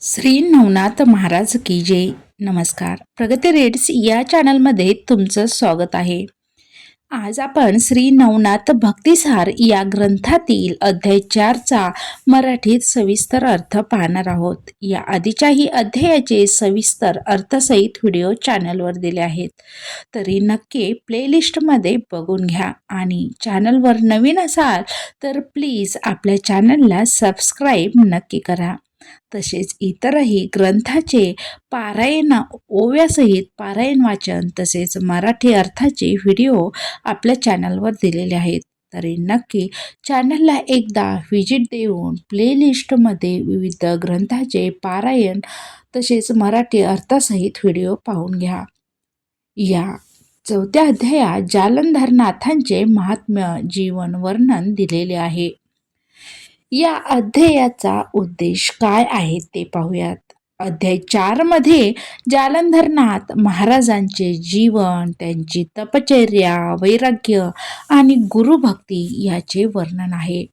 श्री नवनाथ महाराज की जय. नमस्कार. प्रगती रेड्स या चॅनलमध्ये तुमचं स्वागत आहे. आज आपण श्री नवनाथ भक्तिसार या ग्रंथातील अध्याय चारचा मराठीत सविस्तर अर्थ पाहणार आहोत. या आधीच्याही अध्यायाचे सविस्तर अर्थसहित व्हिडिओ चॅनलवर दिले आहेत. तरी नक्की प्लेलिस्टमध्ये बघून घ्या आणि चॅनलवर नवीन असाल तर प्लीज आपल्या चॅनलला सबस्क्राईब नक्की करा. तसेच इतरही ग्रंथाचे पारायण ओव्यासहित पारायण वाचन तसेच मराठी अर्थाचे व्हिडिओ आपल्या चॅनलवर दिलेले आहेत. तरी नक्की चॅनलला एकदा व्हिजिट देऊन प्लेलिस्टमध्ये विविध ग्रंथाचे पारायण तसेच मराठी अर्थासहित व्हिडिओ पाहून घ्या. या चौथ्या अध्यायात जालंधरनाथांचे महात्म्य जीवन वर्णन दिलेले आहे. या अध्यायाचा उद्देश काय आहे ते पाहूयात. अध्याय चारमध्ये जालंधरनाथ महाराजांचे जीवन त्यांची तपचर्या वैराग्य आणि गुरुभक्ती याचे वर्णन आहे.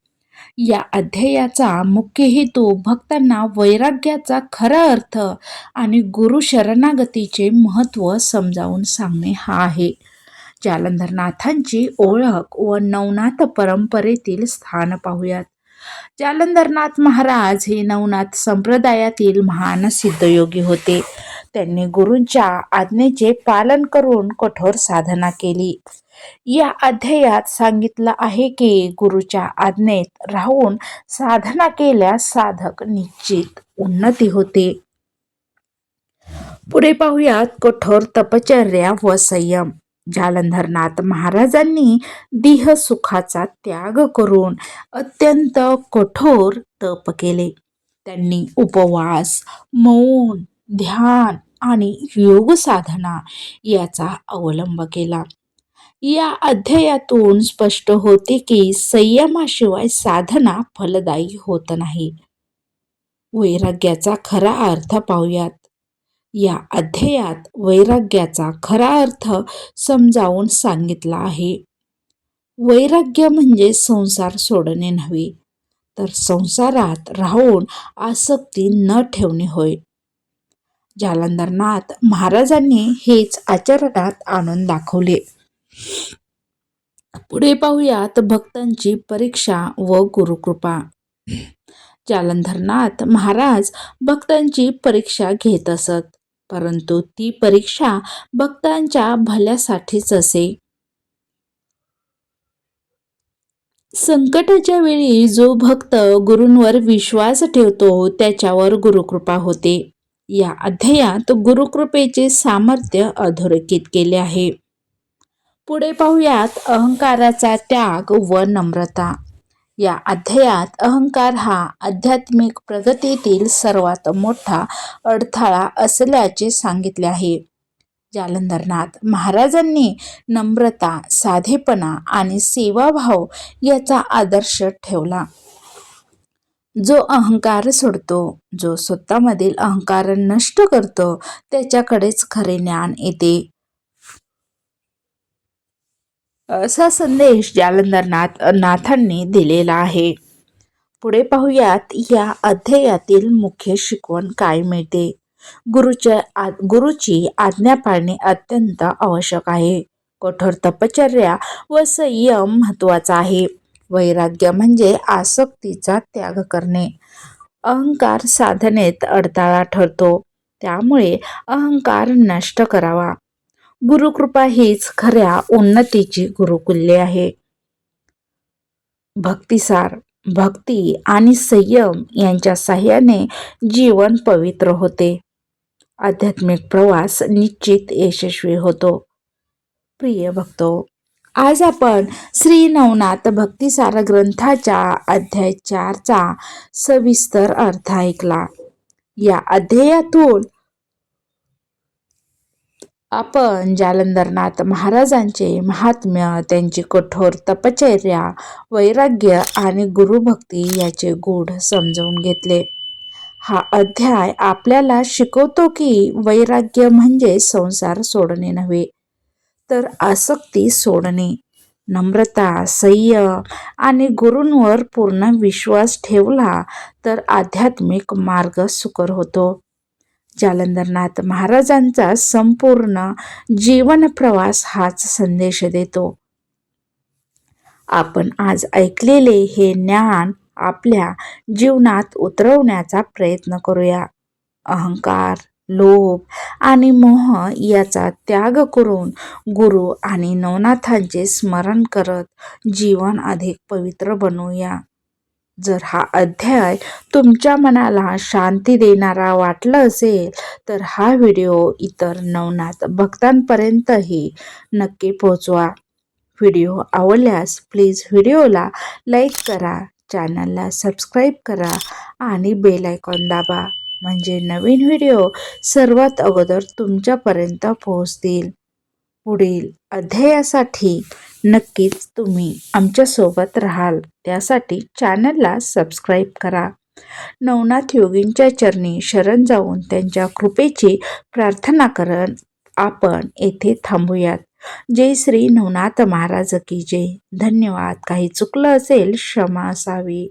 या अध्यायाचा मुख्य हेतू भक्तांना वैराग्याचा खरा अर्थ आणि गुरु शरणागतीचे महत्त्व समजावून सांगणे हा आहे. जालंधरनाथांची ओळख व नवनाथ परंपरेतील स्थान पाहूयात. जालंधरनाथ महाराज हे नवनाथ संप्रदायातील महान सिद्धयोगी होते. त्यांनी गुरूंच्या आज्ञेचे पालन करून कठोर साधना केली. या अध्यायात सांगितलं आहे की गुरुच्या आज्ञेत राहून साधना केल्यास साधक निश्चित उन्नती होते. पुढे पाहूयात कठोर तपचर्या व संयम. जालंधरनाथ महाराजांनी देह सुखाचा त्याग करून अत्यंत कठोर तप केले. त्यांनी उपवास मौन ध्यान आणि योग साधना याचा अवलंब केला. या अध्यायातून स्पष्ट होते की संयमाशिवाय साधना फलदायी होत नाही. वैराग्याचा खरा अर्थ पाहूयात. या अध्यायात वैराग्याचा खरा अर्थ समजावून सांगितला आहे. वैराग्य म्हणजे संसार सोडणे नव्हे तर संसारात राहून आसक्ती न ठेवणे होय. जालंधरनाथ महाराजांनी हेच आचरणात आणून दाखवले. पुढे पाहूयात भक्तांची परीक्षा व गुरुकृपा. जालंधरनाथ महाराज भक्तांची परीक्षा घेत असत. परंतु ती परीक्षा भक्तांच्या भल्यासाठीच असे. संकटाच्या वेळी जो भक्त गुरूंवर विश्वास ठेवतो त्याच्यावर गुरुकृपा होते. या अध्यायात गुरुकृपेचे सामर्थ्य अधोरेखित केले आहे. पुढे पाहूयात अहंकाराचा त्याग व नम्रता. या अध्यायात अहंकार हा आध्यात्मिक प्रगतीतील सर्वात मोठा अडथळा असल्याचे सांगितले आहे. जालंधरनाथ महाराजांनी नम्रता साधेपणा आणि सेवाभाव याचा आदर्श ठेवला. जो अहंकार सोडतो जो स्वतःमधील अहंकार नष्ट करतो त्याच्याकडेच खरे ज्ञान येते. असा संदेश जालंधरनाथ नाथांनी दिलेला आहे. पुढे पाहूयात या अध्यायातील मुख्य शिकवण काय मिळते? गुरुच्या गुरुची आज्ञा पाळणे अत्यंत आवश्यक आहे. कठोर तपचर्या व संयम महत्त्वाचा आहे. वैराग्य म्हणजे आसक्तीचा त्याग करणे. अहंकार साधनेत अडथळा ठरतो. त्यामुळे अहंकार नष्ट करावा. गुरुकृपा हीच खऱ्या उन्नतीची गुरुकुल्य आहे. भक्तिसार भक्ती आणि संयम यांच्या साह्याने जीवन पवित्र होते. आध्यात्मिक प्रवास निश्चित यशस्वी होतो. प्रिय भक्तो आज आपण श्री नवनाथ भक्तिसार ग्रंथाच्या अध्याय चारचा सविस्तर अर्थ ऐकला. या अध्यायातून आपण जालंधरनाथ महाराजांचे महात्म्य त्यांची कठोर तपचर्या वैराग्य आणि गुरुभक्ती याचे गूढ समजवून घेतले. हा अध्याय आपल्याला शिकवतो की वैराग्य म्हणजे संसार सोडणे नव्हे तर आसक्ती सोडणे. नम्रता संयम आणि गुरूंवर पूर्ण विश्वास ठेवला तर आध्यात्मिक मार्ग सुकर होतो. जालंधरनाथ महाराजांचा संपूर्ण जीवन प्रवास हाच संदेश देतो. आपण आज ऐकलेले हे ज्ञान आपल्या जीवनात उतरवण्याचा प्रयत्न करूया. अहंकार लोभ आणि मोह याचा त्याग करून गुरु आणि नवनाथांचे स्मरण करत जीवन अधिक पवित्र बनवूया जर हा अध्याय तुमच्या मनाला शांती देणारा वाटला असेल तर हा व्हिडिओ इतर नवनाथ भक्तांपर्यंतही नक्की पोहोचवा. व्हिडिओ आवडल्यास प्लीज व्हिडिओला लाईक करा चॅनलला सबस्क्राईब करा आणि बेल आयकॉन दाबा म्हणजे नवीन व्हिडिओ सर्वात अगोदर तुमच्यापर्यंत पोहोचतील. पुढील अध्यायासाठी नक्कीच तुम्ही आमच्यासोबत राहाल. त्यासाठी चॅनलला सबस्क्राईब करा. नवनाथ योगींच्या चरणी शरण जाऊन त्यांच्या कृपेची प्रार्थना करत आपण येथे थांबूयात. जय श्री नवनाथ महाराज की जय. धन्यवाद. काही चुकलं असेल क्षमा असावी.